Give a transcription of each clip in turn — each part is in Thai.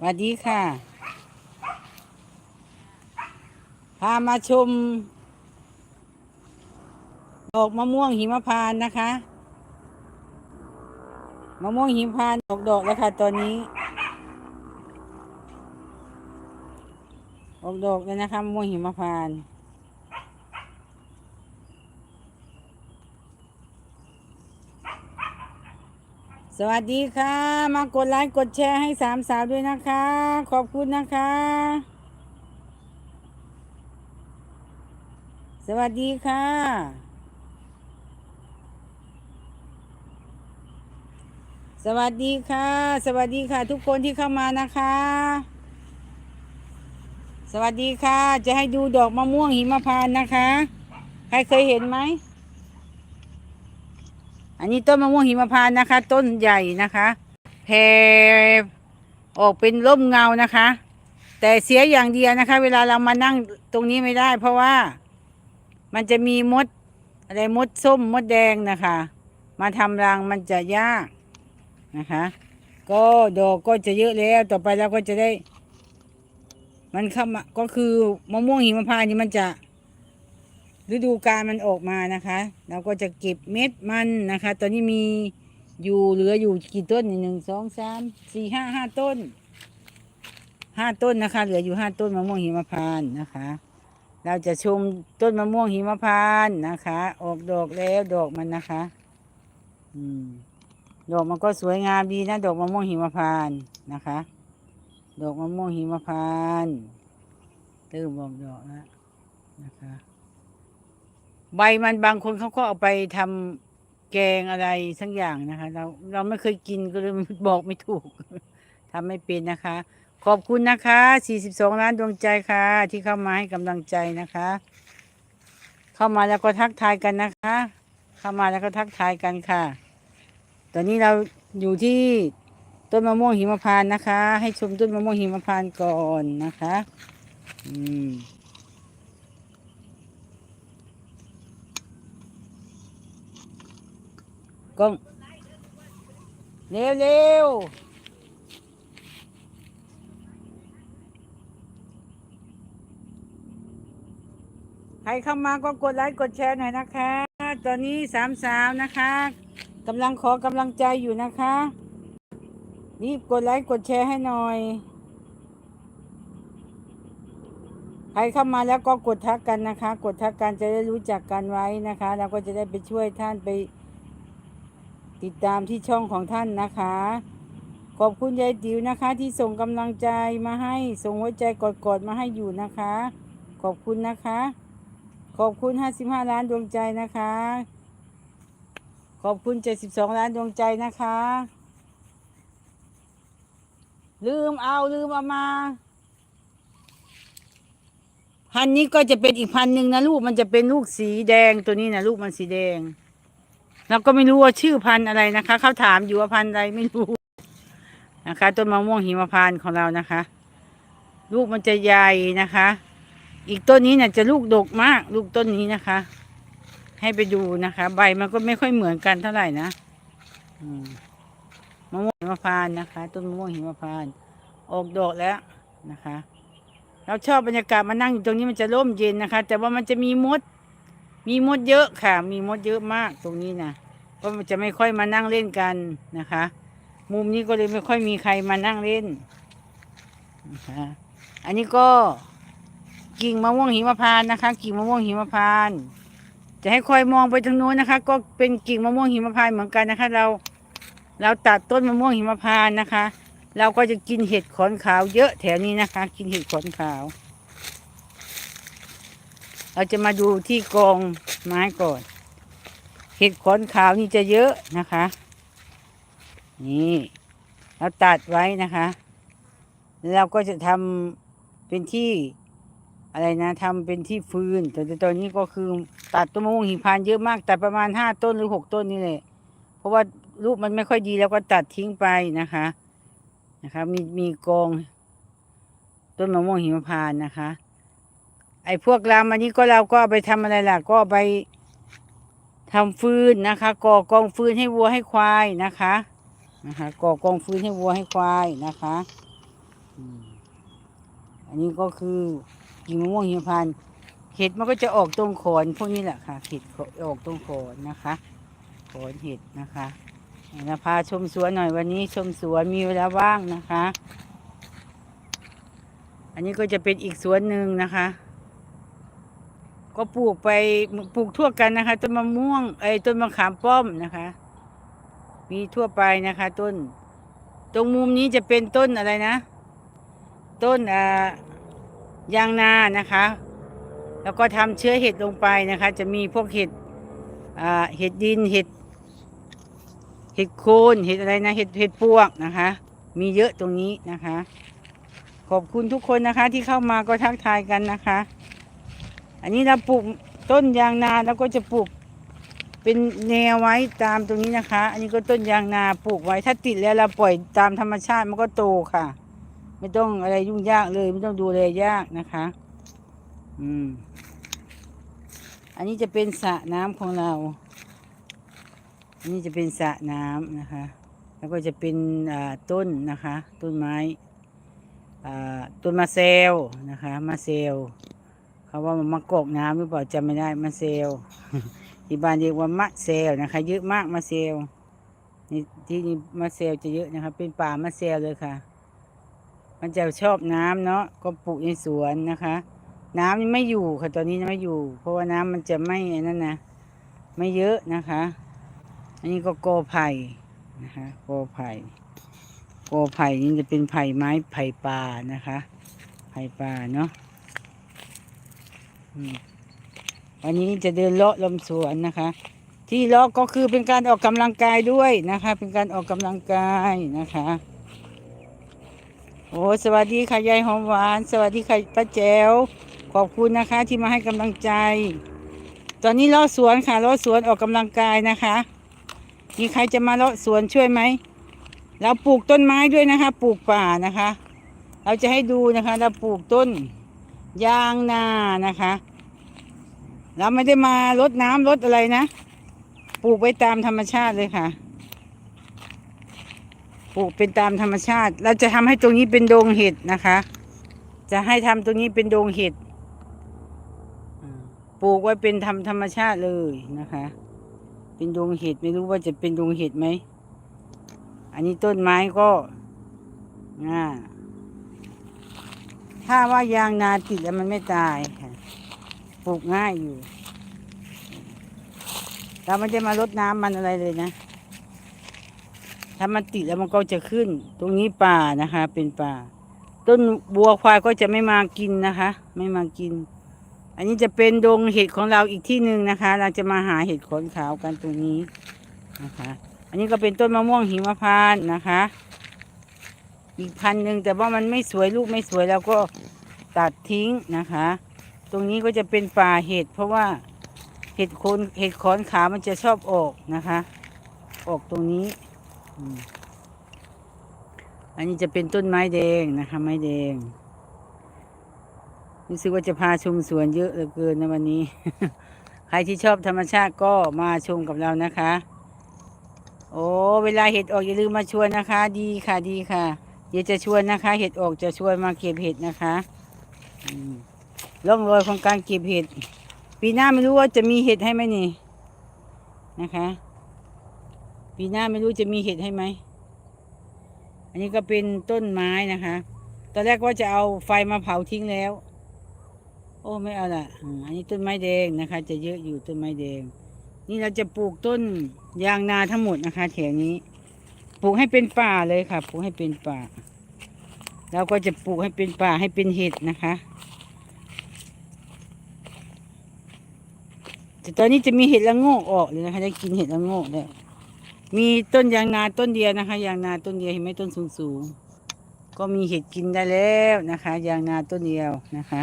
สวัสดีค่ะ พามาชมดอกมะม่วงหิมพานต์นะคะ มะม่วงหิมพานต์ออกดอกแล้วค่ะตอนนี้ ออกดอกแล้วนะคะมะม่วงหิมพานต์ สวัสดีค่ะ มากดไลค์กดแชร์ให้สามสาวด้วยนะคะ ขอบคุณนะคะ สวัสดีค่ะ สวัสดีค่ะ สวัสดีค่ะ ทุกคนที่เข้ามานะคะ สวัสดีค่ะ จะให้ดูดอกมะม่วงหิมพานต์นะคะ ใครเคยเห็นไหม อันนี้ต้นมะม่วงหิมพานต์นะคะ ต้นใหญ่นะคะแผ่ออกเป็นร่มเงานะคะ แต่เสียอย่างเดียวนะคะ เวลาเรามานั่งตรงนี้ไม่ได้ เพราะว่ามันจะมีมดอะไรมดส้มมดแดงนะคะ มาทำรังมันจะยากนะคะ ก็ดอกก็จะเยอะแล้ว ต่อไปเราก็จะได้ มันเข้ามาก็คือมะม่วงหิมพานต์นี่มันจะ ฤดูกาลมันออกมานะคะ เราก็จะเก็บเม็ดมันนะคะ ตอนนี้มีอยู่เหลืออยู่กี่ต้นหนึ่งสองสามสี่ห้าห้าต้นห้าต้นนะคะ เหลืออยู่ห้าต้นมะม่วงหิมพานต์นะคะ เราจะชมต้นมะม่วงหิมพานต์นะคะ ออกดอกแล้วดอกมันนะคะ อืม ดอกมันก็สวยงามดีนะดอกมะม่วงหิมพานต์นะคะ ดอกมะม่วงหิมพานต์เติมบอกดอกแล้วนะคะ ใบมันบางคนเขาก็เอาไปทำแกงอะไรสักอย่างนะคะ เราเราไม่เคยกินก็เลยบอกไม่ถูกทำไม่เป็นนะคะ ขอบคุณนะคะ 42 ล้านดวงใจค่ะ ที่เข้ามาให้กำลังใจนะคะ เข้ามาแล้วก็ทักทายกันนะคะ เข้ามาแล้วก็ทักทายกันค่ะ ตอนนี้เราอยู่ที่ต้นมะม่วงหิมพานต์นะคะ ให้ชมต้นมะม่วงหิมพานต์ก่อนนะคะ อืม กล้องเร็วเร็วใครเข้ามาก็กดไลค์กดแชร์หน่อยนะคะ ตอนนี้สามสาวนะคะกำลังขอกำลังใจอยู่นะคะ รีบกดไลค์กดแชร์ให้หน่อย ใครเข้ามาแล้วก็กดทักกันนะคะ กดทักกันจะได้รู้จักกันไว้นะคะแล้วก็จะได้ไปช่วยท่านไป ติดตามที่ช่องของท่านนะคะ ขอบคุณยายติ๋วนะคะ ที่ส่งกำลังใจมาให้ส่งหัวใจกอดๆมาให้อยู่นะคะ ขอบคุณนะคะ ขอบคุณ 55 ล้านดวงใจนะคะ ขอบคุณ 72 ล้านดวงใจนะคะ ลืมเอาลืมเอามา พันนี้ก็จะเป็นอีกพันหนึ่งนะลูกมันจะเป็นลูกสีแดงตัวนี้นะลูกมันสีแดง เราก็ไม่รู้ว่าชื่อพันธุ์อะไรนะคะเขาถามอยู่ว่าพันธุ์อะไรไม่รู้นะคะ ต้นมะม่วงหิมพานต์ของเรานะคะ ลูกมันจะใหญ่นะคะ อีกต้นนี้เนี่ยจะลูกดกมาก ลูกต้นนี้นะคะ ให้ไปดูนะคะ ใบมันก็ไม่ค่อยเหมือนกันเท่าไหร่นะมมะม่วงหิมพานต์นะคะ ต้นมะม่วงหิมพานต์ออกดอกแล้วนะคะ เราชอบบรรยากาศมานั่งอยู่ตรงนี้มันจะร่มเย็นนะคะ แต่ว่ามันจะมีมด มีมดเยอะค่ะ มีมดเยอะมากตรงนี้นะก็จะไม่ค่อยมานั่งเล่นกันนะคะ มุมนี้ก็เลยไม่ค่อยมีใครมานั่งเล่นนะคะอันนี้ก็กิ่งมะม่วงหิมพานต์นะคะ กิ่งมะม่วงหิมพานต์จะให้คอยมองไปทางโน้นนะคะ ก็เป็นกิ่งมะม่วงหิมพานต์เหมือนกันนะคะ เรา เราตัดต้นมะม่วงหิมพานต์นะคะ เราก็จะกินเห็ดขอนขาวเยอะแถวนี้นะคะ กินเห็ดขอนขาว เราจะมาดูที่กองไม้ก่อน เห็ดขอนขาวนี่จะเยอะนะคะ นี่เราตัดไว้นะคะแล้วเราก็จะทำเป็นที่อะไรนะทำเป็นที่ฟืน แต่ตอนนี้ก็คือตัดต้นมะม่วงหิมพานเยอะมากแต่ประมาณห้าต้นหรือหกต้นนี่แหละเพราะว่ารูปมันไม่ค่อยดีแล้วก็ตัดทิ้งไปนะคะนะคะมีมีกอง ต้นมะม่วงหิมพานนะคะ ไอ้พวกรามอันนี้ก็เราก็เอาไปทำอะไรล่ะ ก็ไปทำฟืนนะคะก่อกองฟืนให้วัวให้ควายนะคะนะคะก่อกองฟืนให้วัวให้ควายนะคะอันนี้ก็คือกิ่งมะม่วงหิมพานต์เห็ดมันก็จะออกตรงโขนพวกนี้แหละค่ะเห็ดออกตรงโขนนะคะโขนเห็ดนะคะนะพาชมสวนหน่อยวันนี้ชมสวนมีเวลาว่างนะคะ อันนี้ก็จะเป็นอีกสวนหนึ่งนะคะ ก็ปลูกไปปลูกทั่วกันนะคะ ต้นมะม่วงไอ้ต้นมะขามป้อมนะคะ มีทั่วไปนะคะ ต้น ตรงมุมนี้จะเป็นต้นอะไรนะ ต้นอ่ายางนานะคะ แล้วก็ทำเชื้อเห็ดลงไปนะคะ จะมีพวกเห็ดอ่าเห็ดดินเห็ดเห็ดโคนเห็ดอะไรนะเห็ดเห็ดปวกนะคะ มีเยอะตรงนี้นะคะ ขอบคุณทุกคนนะคะที่เข้ามาก็ทักทายกันนะคะ อันนี้เราปลูกต้นยางนาแล้วก็จะปลูกเป็นแนวไว้ตามตรงนี้นะคะ อันนี้ก็ต้นยางนาปลูกไว้ถ้าติดแล้วเราปล่อยตามธรรมชาติมันก็โตค่ะ ไม่ต้องอะไรยุ่งยากเลย ไม่ต้องดูแลยากนะคะ อืม อันนี้จะเป็นสระน้ำของเรา อันนี้จะเป็นสระน้ำนะคะ แล้วก็จะเป็นต้นนะคะ ต้นไม้ต้นมะเซลนะคะมะเซล เขาว่ามันมะกอกน้ำหรือเปล่าจำไม่ได้มะเซลที่บ้านเรียกว่ามะเซลนะคะ เยอะมากมะเซลนี่ที่นี่มะเซลจะเยอะนะคะเป็นป่ามะเซลเลยค่ะ มันจะชอบน้ำเนาะก็ปลูกในสวนนะคะ น้ำนี่ไม่อยู่ค่ะตอนนี้ไม่อยู่ เพราะว่าน้ำมันจะไม่ไอ้นั่นนะไม่เยอะนะคะ อันนี้ก็โกอไผ่นะคะโกอไผ่โกอไผ่นี่จะเป็นไผ่ไม้ไผ่ป่านะคะ ไผ่ป่าเนาะอืม วันนี้จะเดินเลาะลมสวนนะคะ ที่เลาะก็คือเป็นการออกกำลังกายด้วยนะคะ เป็นการออกกำลังกายนะคะโอ้สวัสดีค่ะยายหอมหวาน สวัสดีค่ะป้าแจ๋วขอบคุณนะคะ ที่มาให้กำลังใจ ตอนนี้เลาะสวนค่ะเลาะสวนออกกำลังกายนะคะมีใครจะมาเลาะสวนช่วยไหมเราปลูกต้นไม้ด้วยนะคะ ปลูกป่านะคะ เราจะให้ดูนะคะ เราปลูกต้น ยางนานะคะ เราไม่ได้มารดน้ำรดอะไรนะ ปลูกไว้ตามธรรมชาติเลยค่ะ ปลูกเป็นตามธรรมชาติ เราจะทำให้ตรงนี้เป็นโดงเห็ดนะคะ จะให้ทำตรงนี้เป็นโดงเห็ดปลูกไว้เป็นธรรมธรรมชาติเลยนะคะ เป็นดงเห็ดไม่รู้ว่าจะเป็นดงเห็ดไหม อันนี้ต้นไม้ก็อ่า ถ้าว่ายางนาติดแล้วมันไม่ตายค่ะปลูกง่ายอยู่ เราไม่ได้มารดน้ำมันอะไรเลยนะ ถ้ามันติดแล้วมันก็จะขึ้น ตรงนี้ป่านะคะ เป็นป่า ต้นบัวควายก็จะไม่มากินนะคะ ไม่มากิน อันนี้จะเป็นดงเห็ดของเราอีกที่หนึ่งนะคะ เราจะมาหาเห็ดขนขาวกันตรงนี้นะคะ อันนี้ก็เป็นต้นมะม่วงหิมพานต์นะคะ อีกพันหนึ่งแต่ว่ามันไม่สวยลูกไม่สวยเราก็ตัดทิ้งนะคะ ตรงนี้ก็จะเป็นป่าเห็ดเพราะว่าเห็ดโคนเห็ดขอนขามันจะชอบออกนะคะ ออกตรงนี้ อันนี้จะเป็นต้นไม้แดงนะคะ ไม้แดงรู้สึกว่าจะพาชมสวนเยอะเหลือเกินในวันนี้ ใครที่ชอบธรรมชาติก็มาชมกับเรานะคะ โอ้เวลาเห็ดออกอย่าลืมมาชวนนะคะ ดีค่ะดีค่ะ เดี๋ยวจะชวนนะคะ เห็ดออกจะชวนมาเก็บเห็ดนะคะร่องรอยของการเก็บเห็ด ปีหน้าไม่รู้ว่าจะมีเห็ดให้ไหมนี่นะคะ ปีหน้าไม่รู้จะมีเห็ดให้ไหมอันนี้ก็เป็นต้นไม้นะคะ ตอนแรกว่าจะเอาไฟมาเผาทิ้งแล้ว โอ้ไม่เอาละอันนี้ต้นไม้แดงนะคะ จะเยอะอยู่ต้นไม้แดง นี่เราจะปลูกต้นยางนาทั้งหมดนะคะแถวนี้ ปลูกให้เป็นป่าเลยค่ะ ปลูกให้เป็นป่า เราก็จะปลูกให้เป็นป่าให้เป็นเห็ดนะคะแต่ตอนนี้จะมีเห็ดละโงกออกเลยนะคะได้กินเห็ดละโงกแล้วมีต้นยางนาต้นเดียวนะคะ ยางนาต้นเดียวเห็นไหมต้นสูงสูงก็มีเห็ดกินได้แล้วนะคะ ยางนาต้นเดียวนะคะ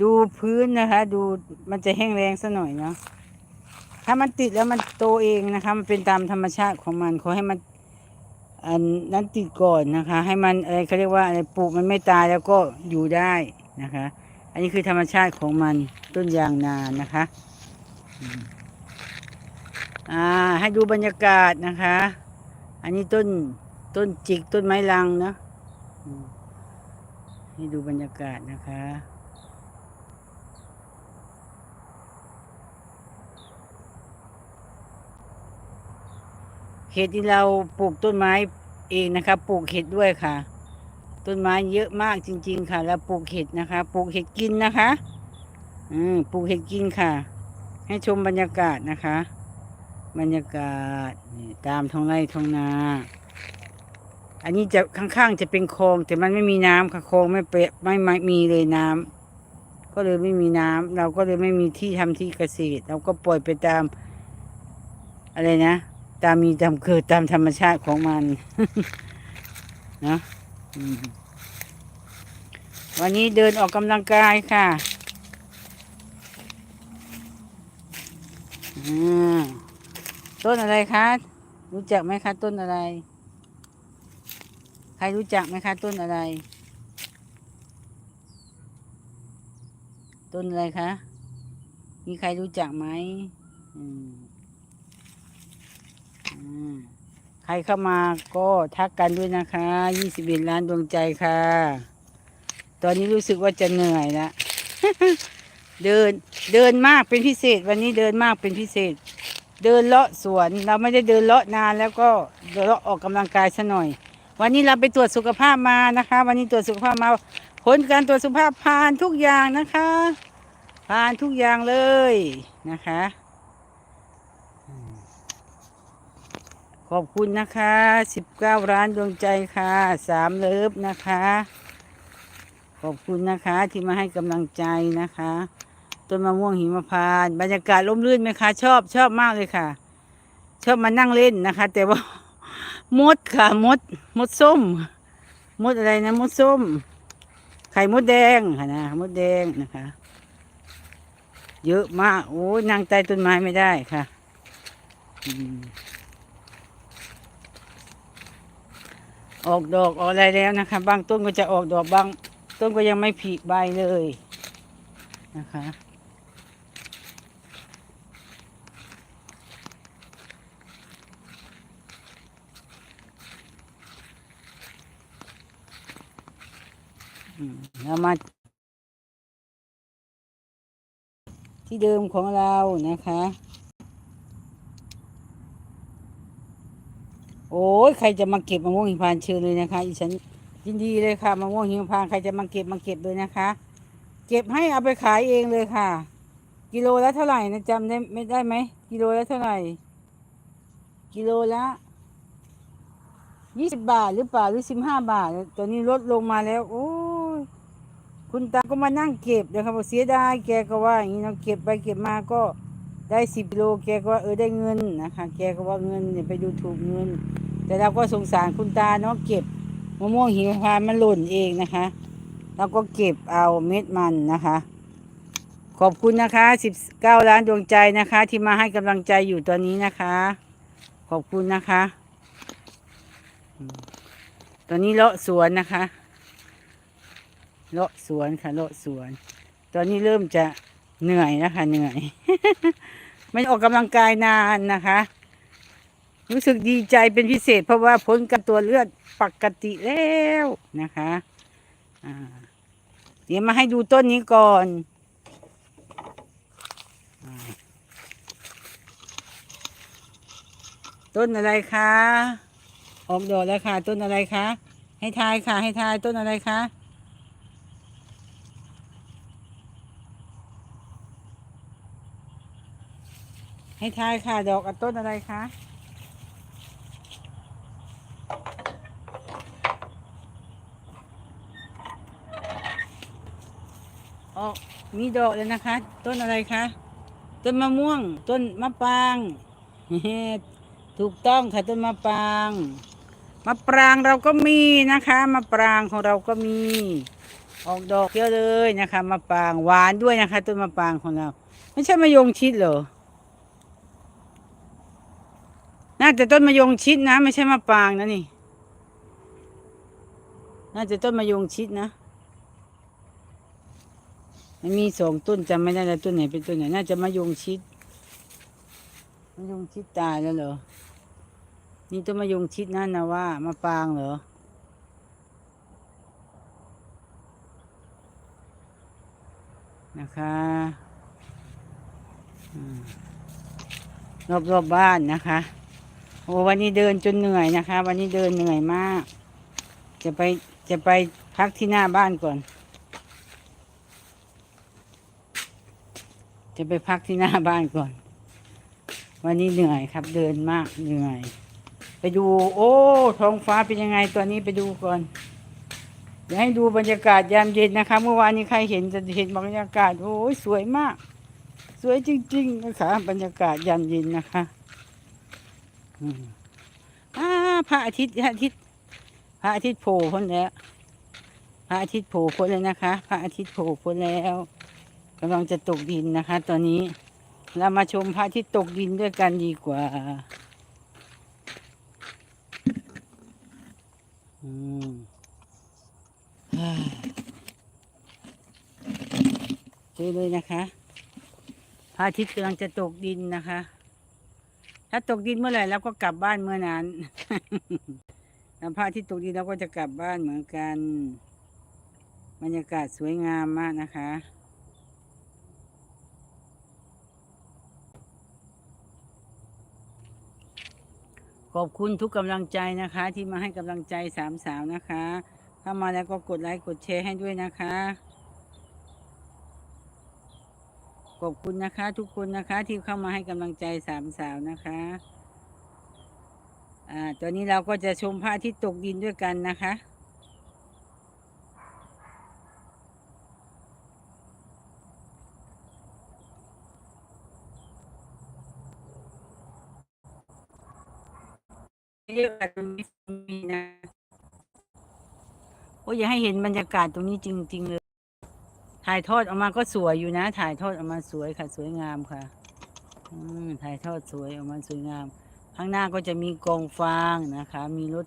ดูพื้นนะคะ ดูมันจะแห้งแรงซะหน่อยเนาะ ถ้ามันติดแล้วมันโตเองนะคะ มันเป็นตามธรรมชาติของมันขอให้มันอันนั้นติดก่อนนะคะ ให้มันอะไรเขาเรียกว่าอะไรปลูกมันไม่ตายแล้วก็อยู่ได้นะคะ อันนี้คือธรรมชาติของมันต้นยางนานะคะอ่าให้ดูบรรยากาศนะคะ อันนี้ต้นต้นจิกต้นไม้ลังนะให้ดูบรรยากาศนะคะ เห็ดที่เราปลูกต้นไม้เองนะคะปลูกเห็ดด้วยค่ะ ต้นไม้เยอะมากจริง ๆ ค่ะ แล้วปลูกเห็ดนะคะ ปลูกเห็ดกินนะคะ อืมปลูกเห็ดกินค่ะ ให้ชมบรรยากาศนะคะ บรรยากาศนี่ตามท้องไร่ท้องนา อันนี้จะข้างๆจะเป็นคลอง แต่มันไม่มีน้ำค่ะคลองไม่เปะไม่ไม่มีเลยน้ำก็เลยไม่มีน้ำเราก็เลยไม่มีที่ทำที่เกษตร เราก็ปล่อยไปตาม อะไรนะ ตามมีตามเกิดตามธรรมชาติของมันเนาะวันนี้เดินออกกำลังกายค่ะต้นอะไรคะ รู้จักไหมคะต้นอะไร ใครรู้จักไหมคะต้นอะไร ต้นอะไรคะ มีใครรู้จักไหมอืม ใครเข้ามาก็ทักกันด้วยนะคะยี่สิบเอ็ดล้านดวงใจค่ะ ตอนนี้รู้สึกว่าจะเหนื่อยละเดินเดินมากเป็นพิเศษ วันนี้เดินมากเป็นพิเศษ เดินเลาะสวนเราไม่ได้เดินเลาะนานแล้วก็เดินเลาะออกกำลังกายซะหน่อย วันนี้เราไปตรวจสุขภาพมานะคะ วันนี้ตรวจสุขภาพมาผลการตรวจสุขภาพผ่านทุกอย่างนะคะ ผ่านทุกอย่างเลยนะคะ ขอบคุณนะคะสิบเก้าร้านดวงใจค่ะสามเลิฟนะคะ ขอบคุณนะคะที่มาให้กำลังใจนะคะต้นมะม่วงหิมพานต์บรรยากาศร่มรื่นไหมคะ ชอบชอบมากเลยค่ะ ชอบมานั่งเล่นนะคะ แต่ว่ามดค่ะมด มดส้ม มดอะไรนะมดส้ม ไข่มดแดงค่ะนะมดแดงนะคะ เยอะมากโอ้ยนั่งใต้ต้นไม้ไม่ได้ค่ะ ออกดอกออกอะไรแล้วนะคะ บางต้นก็จะออกดอกบางต้นก็ยังไม่ผลิใบเลยนะคะ เรามา ที่เดิมของเรานะคะ โอ้ยใครจะมาเก็บมะม่วงหิมพานต์เชิญเลยนะคะอีฉันยินดีเลยค่ะมะม่วงหิมพานต์ใครจะมาเก็บมาเก็บเลยนะคะ เก็บให้เอาไปขายเองเลยค่ะ กิโลละเท่าไหร่นะจำได้ไม่ได้ไหมกิโลละเท่าไหร่ กิโลละยี่สิบบาทหรือเปล่าหรือสิบห้าบาท ตอนนี้ลดลงมาแล้ว โอ้ยคุณตาก็มานั่งเก็บนะครับบอกเสียดายแกก็ว่าอย่างนี้เนาะเก็บไปเก็บมาก็ได้สิบกิโลแกก็ว่าเออได้เงินนะคะ แกก็ว่าเงินเนี่ยไปดูถูกเงิน แต่เราก็สงสารคุณตาเนาะเก็บมะม่วงหิมพานต์มันหล่นเองนะคะเราก็เก็บเอาเม็ดมันนะคะ ขอบคุณนะคะสิบเก้าล้านดวงใจนะคะ ที่มาให้กำลังใจอยู่ตอนนี้นะคะ ขอบคุณนะคะ ตอนนี้เลาะสวนนะคะเลาะสวนค่ะเลาะสวน ตอนนี้เริ่มจะเหนื่อยนะคะ เหนื่อย ไม่ออกกำลังกายนานนะคะ รู้สึกดีใจเป็นพิเศษ เพราะว่าผลการตรวเลือดปกติแล้วนะคะเดี๋ยวมาให้ดูต้นนี้ก่อนอต้นอะไรคะ ออกดอกแล้วค่ะ ต้นอะไรคะ ให้ทายค่ะ ให้ทายต้นอะไรคะ ให้ทายค่ะ ดอกกับต้นอะไรคะ ออกมีดอกเลยนะคะ ต้นอะไรคะต้นมะม่วง ต้นมะปรางถูกต้องค่ะต้นมะปรางมะปรางเราก็มีนะคะมะปรางของเราก็มี ออกดอกเยอะเลยนะคะมะปรางหวานด้วยนะคะต้นมะปรางของเรา ไม่ใช่มะยงชิดเหรอน่าจะต้นมะยงชิดนะ ไม่ใช่มะปรางนะนี่ น่าจะต้นมะยงชิดนะ มันมีสองต้นจำไม่ได้แล้วต้นไหนเป็นต้นไหนน่าจะมะยงชิดมะยงชิดตายแล้วเหรอนี่ต้นมะยงชิดนั่นนะว่ามะปรางเหรอนะคะรอบรอบๆบ้านนะคะโอ้วันนี้เดินจนเหนื่อยนะคะ วันนี้เดินเหนื่อยมาก จะไปจะไปพักที่หน้าบ้านก่อน จะไปพักที่หน้าบ้านก่อน วันนี้เหนื่อยครับ เดินมากเหนื่อย ไปดู โอ้ท้องฟ้าเป็นยังไงตัวนี้ไปดูก่อนเดี๋ยวให้ดูบรรยากาศยามเย็นนะคะ เมื่อวานนี้ใครเห็นจะเห็นบรรยากาศโอ้ยสวยมาก สวยจริงๆนะคะบรรยากาศยามเย็นนะคะอ่าพระอาทิตย์พระอาทิตย์พระอาทิตย์โผล่พ้นแล้วพระอาทิตย์โผล่พ้นแล้วนะคะ พระอาทิตย์โผล่พ้นแล้ว กำลังจะตกดินนะคะ ตอนนี้เรามาชมพระอาทิตย์ตกดินด้วยกันดีกว่าอืมเจอเลยนะคะพระอาทิตย์กำลังจะตกดินนะคะ ถ้าตกดินเมื่อไหร่เราก็กลับบ้านเมื่อนั้นแล้วพระอาทิตย์ตกดินเราก็จะกลับบ้านเหมือนกัน บรรยากาศสวยงามมากนะคะ ขอบคุณทุกกำลังใจนะคะ ที่มาให้กำลังใจสามสาวนะคะ ถ้ามาแล้วก็กดไลค์กดแชร์ให้ด้วยนะคะ ขอบคุณนะคะ ทุกคนนะคะ ที่เข้ามาให้กำลังใจสามสาวนะคะอ่าตอนนี้เราก็จะชมพระอาทิตย์ตกดินด้วยกันนะคะ เยอะกว่าตรงนี้มีนะโอ้ยอย่าให้เห็นบรรยากาศตรงนี้จริง ๆ เลย ถ่ายทอดออกมาก็สวยอยู่นะ ถ่ายทอดออกมาสวยค่ะ สวยงามค่ะ อืมถ่ายทอดสวยออกมาสวยงาม ข้างหน้าก็จะมีกองฟางนะคะ มีรถ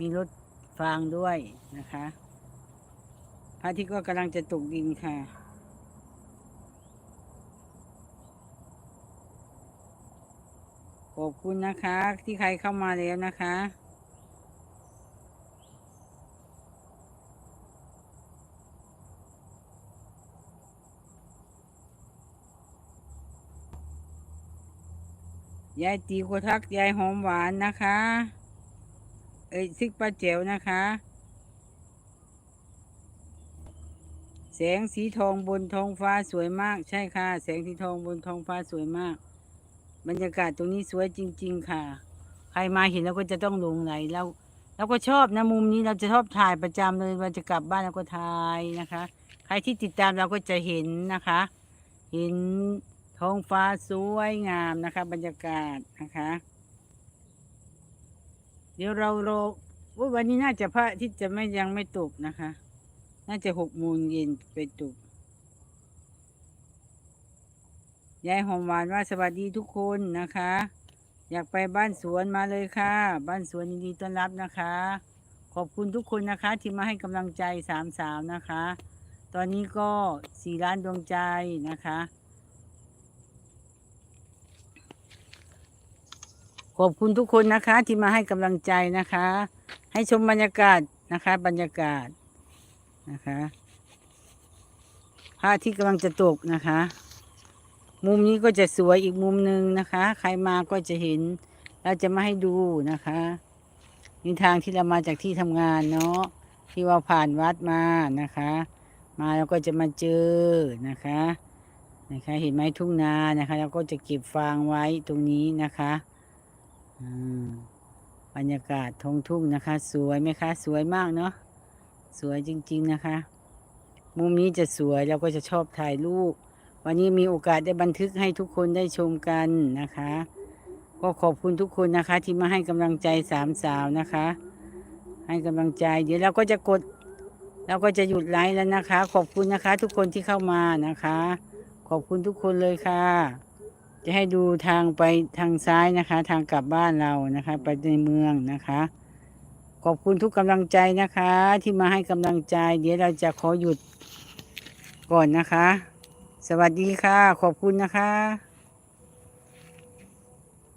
มีรถฟางด้วยนะคะพระอาทิตย์ก็กำลังจะตกดินค่ะ ขอบคุณนะคะ ที่ใครเข้ามาแล้วนะคะ ยายตีโกทักยายหอมหวานนะคะ เอ้ยซิกป้าแจ๋วนะคะ แสงสีทองบนท้องฟ้าสวยมาก ใช่ค่ะ แสงสีทองบนท้องฟ้าสวยมาก บรรยากาศตรงนี้สวยจริง ๆ ค่ะ ใครมาเห็นแล้วก็จะต้องหลงไหลเราเราก็ชอบนะมุมนี้เราจะชอบถ่ายประจำเลยเราจะกลับบ้านเราก็ถ่ายนะคะ ใครที่ติดตามเราก็จะเห็นนะคะ เห็นท้องฟ้าสวยงามนะคะ บรรยากาศนะคะ เดี๋ยวเรารว่าวันนี้น่าจะพระที่จะไม่ยังไม่ตกนะคะ น่าจะหกโมงเย็นไปตก ยายหอมหวานว่าสวัสดีทุกคนนะคะ อยากไปบ้านสวนมาเลยค่ะ บ้านสวนยินดีต้อนรับนะคะ ขอบคุณทุกคนนะคะ ที่มาให้กำลังใจสามสาวนะคะ ตอนนี้ก็สี่ล้านดวงใจนะคะ ขอบคุณทุกคนนะคะที่มาให้กำลังใจนะคะ ให้ชมบรรยากาศนะคะ บรรยากาศนะคะพระอาทิตย์กำลังจะตกนะคะ มุมนี้ก็จะสวยอีกมุมหนึ่งนะคะ ใครมาก็จะเห็น เราจะมาให้ดูนะคะนี่ทางที่เรามาจากที่ทำงานเนาะที่ว่าผ่านวัดมานะคะ มาแล้วก็จะมาเจอนะคะนะคะ เห็นไหมทุ่งนานะคะเราก็จะเก็บฟางไว้ตรงนี้นะคะอืมบรรยากาศท้องทุ่งนะคะ สวยไหมคะ สวยมากเนาะสวยจริง ๆนะคะ มุมนี้จะสวยเราก็จะชอบถ่ายรูป วันนี้มีโอกาสได้บันทึกให้ทุกคนได้ชมกันนะคะ ก็ขอบคุณทุกคนนะคะ ที่มาให้กำลังใจสามสาวนะคะ ให้กำลังใจ เดี๋ยวเราก็จะกดเราก็จะหยุดไลฟ์แล้วนะคะ ขอบคุณนะคะ ทุกคนที่เข้ามานะคะ ขอบคุณทุกคนเลยค่ะ จะให้ดูทางไปทางซ้ายนะคะ ทางกลับบ้านเรานะคะ ไปในเมืองนะคะ ขอบคุณทุกกำลังใจนะคะ ที่มาให้กำลังใจ เดี๋ยวเราจะขอหยุดก่อนนะคะ สวัสดีค่ะ ขอบคุณนะคะ